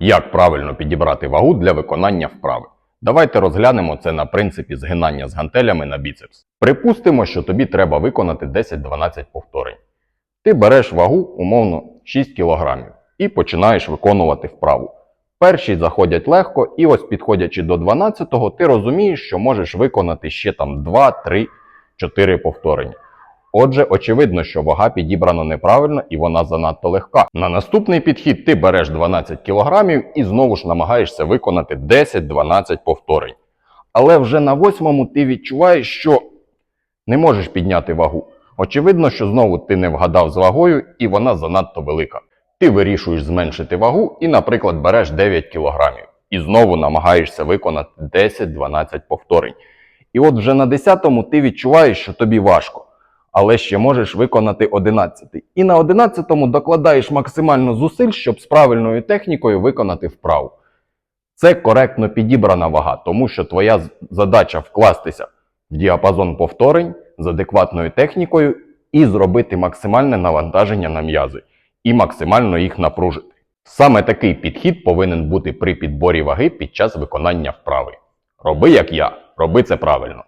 Як правильно підібрати вагу для виконання вправи? Давайте розглянемо це на принципі згинання з гантелями на біцепс. Припустимо, що тобі треба виконати 10-12 повторень. Ти береш вагу, умовно, 6 кг і починаєш виконувати вправу. Перші заходять легко, і ось підходячи до 12-го, ти розумієш, що можеш виконати ще там 2, 3, 4 повторення. Отже, очевидно, що вага підібрана неправильно і вона занадто легка. На наступний підхід ти береш 12 кг і знову ж намагаєшся виконати 10-12 повторень. Але вже на восьмому ти відчуваєш, що не можеш підняти вагу. Очевидно, що знову ти не вгадав з вагою і вона занадто велика. Ти вирішуєш зменшити вагу і, наприклад, береш 9 кг і знову намагаєшся виконати 10-12 повторень. І от вже на 10-му ти відчуваєш, що тобі важко але ще можеш виконати 11. І на 11-му докладаєш максимально зусиль, щоб з правильною технікою виконати вправу. Це коректно підібрана вага, тому що твоя задача вкластися в діапазон повторень з адекватною технікою і зробити максимальне навантаження на м'язи і максимально їх напружити. Саме такий підхід повинен бути при підборі ваги під час виконання вправи. Роби як я, роби це правильно.